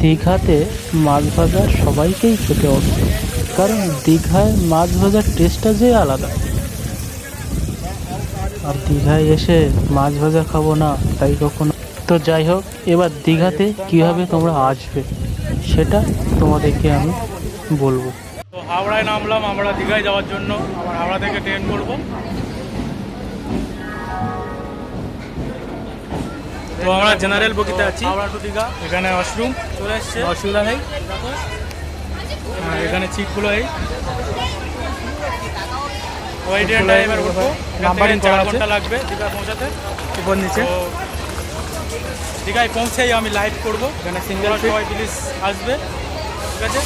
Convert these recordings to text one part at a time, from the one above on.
দীঘাতে মাছ ভাজা সবাইকেই খেতে হবে, কারণ দীঘায় মাছ ভাজার টেস্টটা যে আলাদা। আর দীঘায় এসে মাছ ভাজা খাব না, তাই কখনো তো যাই হোক, এবার দীঘাতে কীভাবে তোমরা আসবে, সেটা তোমাদেরকে আমি বলব। হাওড়ায় নামলাম, আমরা দীঘায় যাওয়ার জন্য, আবার হাওড়া থেকে ট্রেন করব। তো আমরা জেনারেল বগিতে আছি। এখানে ওয়াশরুম চলে এসছে। অসুবিধা নেই। হ্যাঁ এখানে সিটগুলো এই। ওই ট্রেনটা এবার উঠবো। নাম্বারিং চার ঘণ্টা লাগবে দীঘা পৌঁছাতে। উপর নিচে। দীঘায় পৌঁছেই আমি লাইভ করব। এখানে সিঙ্গেল সবাই প্লিজ আসবে। ঠিক আছে?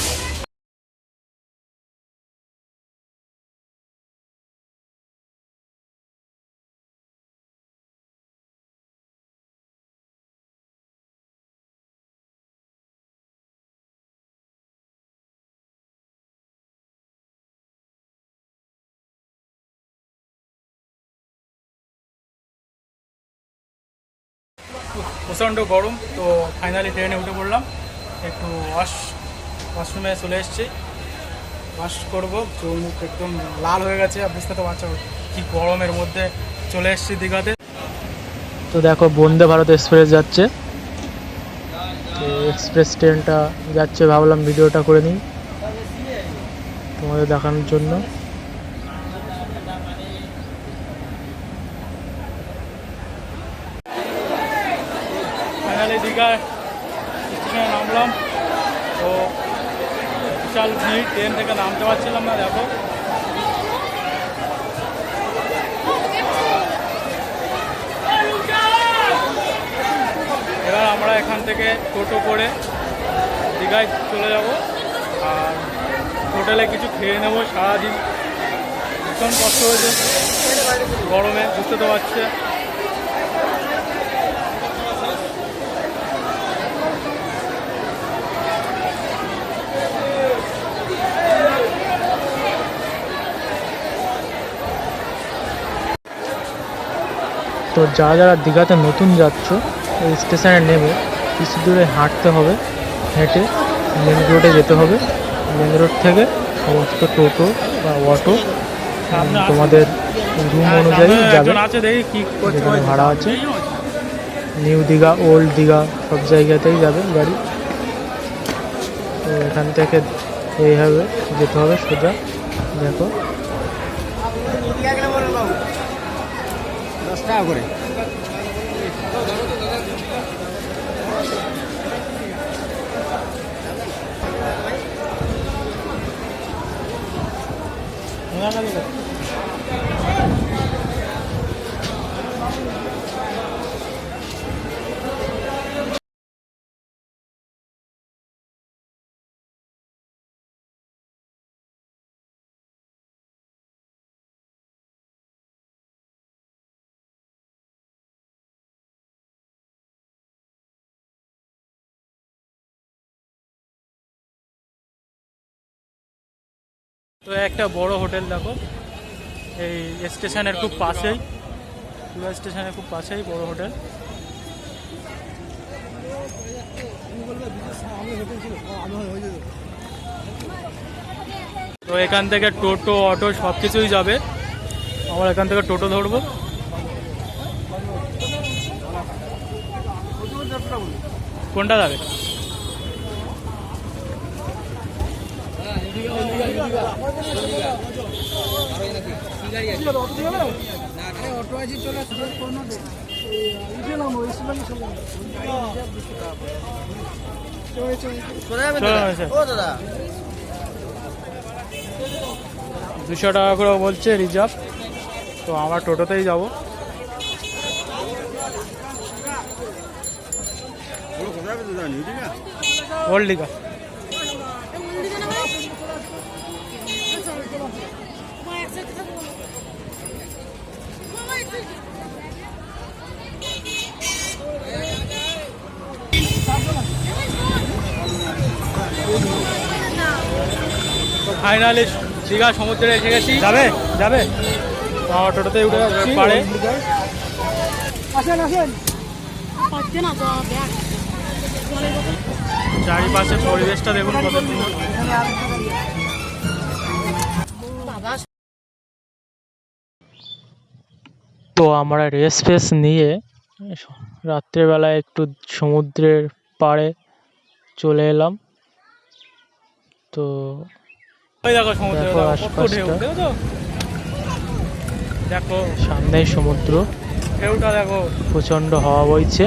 প্রচণ্ড গরম, তো ফাইনালি ট্রেনে উঠে পড়লাম। একটু ওয়াশ ওয়াশরুমে চলে এসেছি। ওয়াশ করব চোখ মুখ একদম লাল হয়ে গেছে। বুঝতে তো পারছ কি গরমের মধ্যে চলে এসেছি দীঘাতে। তো দেখো, বন্দে ভারত এক্সপ্রেস যাচ্ছে। তো এক্সপ্রেস ট্রেনটা যাচ্ছে, ভাবলাম ভিডিওটা করে নিই তোমাদের দেখানোর জন্য ফাইনালি দীঘা স্টেশনে নামলাম তো বিশাল ভিড় ট্রেন থেকে নামতে পারছিলাম না, দেখো। এবার আমরা এখান থেকে টোটো করে দীঘায় চলে যাব। আর হোটেলে কিছু খেয়ে নেব সারাদিন। ভীষণ কষ্ট হয়েছে। গরমে বুঝতে তো পারছে। তো যারা যারা দীঘাতে নতুন যাচ্ছ ওই স্টেশনে নেমে কিছু দূরে হাঁটতে হবে হেঁটে মেন রোডে যেতে হবে। মেন রোড থেকে সমস্ত টোটো বা অটো তোমাদের রুম হ্যাঁ, অনুযায়ী যাবে। যেখানে ভাড়া আছে। নিউ দীঘা ওল্ড দীঘা সব জায়গাতেই যাবে গাড়ি। তো এখান থেকে এইভাবে যেতে হবে সোজা। দেখো দশ টাকা করে। তো একটা বড় হোটেল দেখো। এই স্টেশনের খুব পাশেই। স্টেশনের খুব পাশেই বড় হোটেল। তো এখান থেকে টোটো, অটো সব কিছুই যাবে। আমরা এখান থেকে টোটো ধরবো। কোনটা যাবে অটো আছে চলে চলো, স্যার। ও দাদা দুশো টাকা করে বলছে রিজার্ভ। তো আমরা টোটোতেই যাব। ওল্ড দীঘা। ফাইনালি দীঘা সমুদ্রে এসে গেছি। যাবে যাবে। আমার টোটোতে উঠে যাচ্ছি পাড়ে পাচ্ছে না তো ব্যাগ জলের বোতল চারিপাশে পরিবেশটা দেখুন কত সুন্দর তো আমরা রেস্ট ফেস নিয়ে রাত্রেবেলায় একটু সমুদ্রের পাড়ে চলে এলাম। তো দেখো আশপাশটা। দেখো। সামনেই সমুদ্র। প্রচণ্ড হাওয়া বইছে।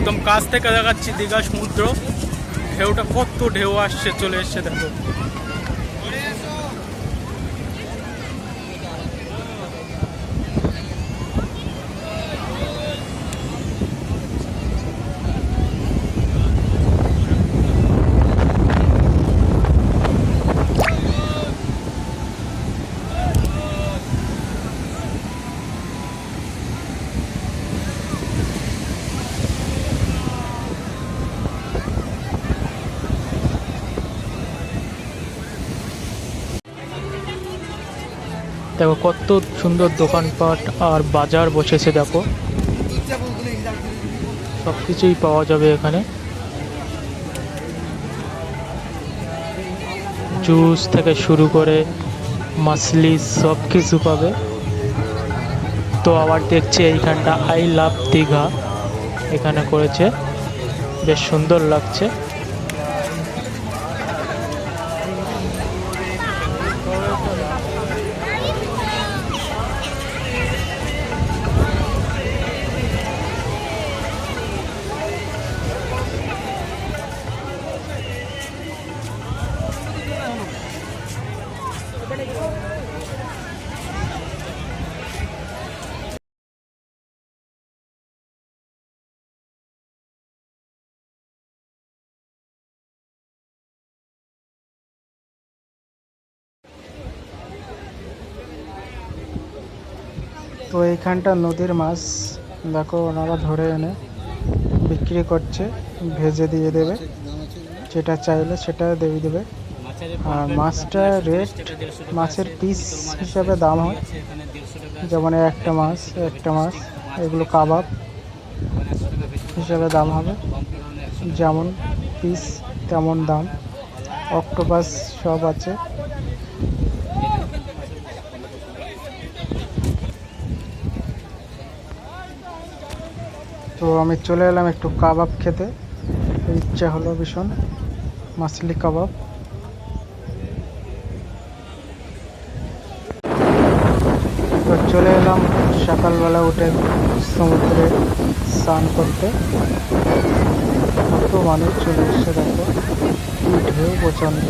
একদম কাছ থেকে দেখাচ্ছি দীঘা সমুদ্র। ঢেউটা কত ঢেউ আসছে চলে এসছে দেখো। দেখো কত সুন্দর দোকানপাট আর বাজার বসেছে দেখো। সব কিছুই পাওয়া যাবে এখানে। জুস থেকে শুরু করে মাছলি সব কিছু পাবে। তো আবার দেখছি এইখানটা আই লাভ দীঘা। এখানে করেছে। বেশ সুন্দর লাগছে। তো এইখানটা নদীর মাছ, দেখো ওনারা ধরে এনে বিক্রি করছে, ভেজে দিয়ে দেবে। যেটা চাইলে সেটা দিয়ে দেবে। আর মাছটা রেট মাছের পিস হিসাবে দাম হয়। যেমন একটা মাছ একটা মাছ এগুলো কাবাব হিসাবে দাম হবে। যেমন পিস তেমন দাম। অক্টোপাস সব আছে। তো আমি চলে এলাম একটু কাবাব খেতে। ইচ্ছা হলো ভীষণ। মাছলি কাবাব। চলে এলাম সকালবেলা উঠে সমুদ্রে স্নান করতে। কত মানুষ চলে এসছে, দেখো। কি ঢেউ প্রচণ্ড।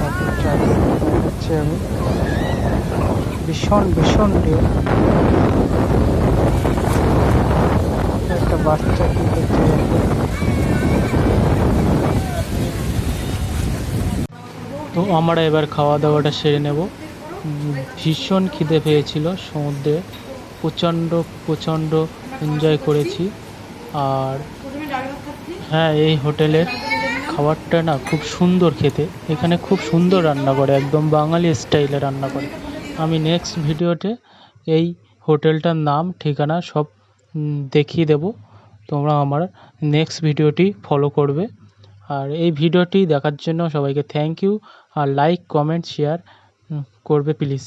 দেখাচ্ছি আমি ভীষণ ভীষণ ঢেউ। একটা বাচ্চা কি করছে তো আমরা এবার খাওয়া দাওয়াটা সেরে নেব। ভীষণ খিদে পেয়েছিল সমুদ্রে। প্রচণ্ড প্রচণ্ড এনজয় করেছি। আর হ্যাঁ এই হোটেলের খাবারটা না খুব সুন্দর খেতে। এখানে খুব সুন্দর রান্না করে, একদম বাঙালি স্টাইলে রান্না করে। আমি নেক্সট ভিডিওতে এই হোটেলটার নাম, ঠিকানা সব দেখিয়ে দেব। তোমরা আমার নেক্সট ভিডিওটি ফলো করবে। আর এই ভিডিওটি দেখার জন্য সবাইকে থ্যাংক ইউ আর লাইক কমেন্ট শেয়ার করবে প্লিজ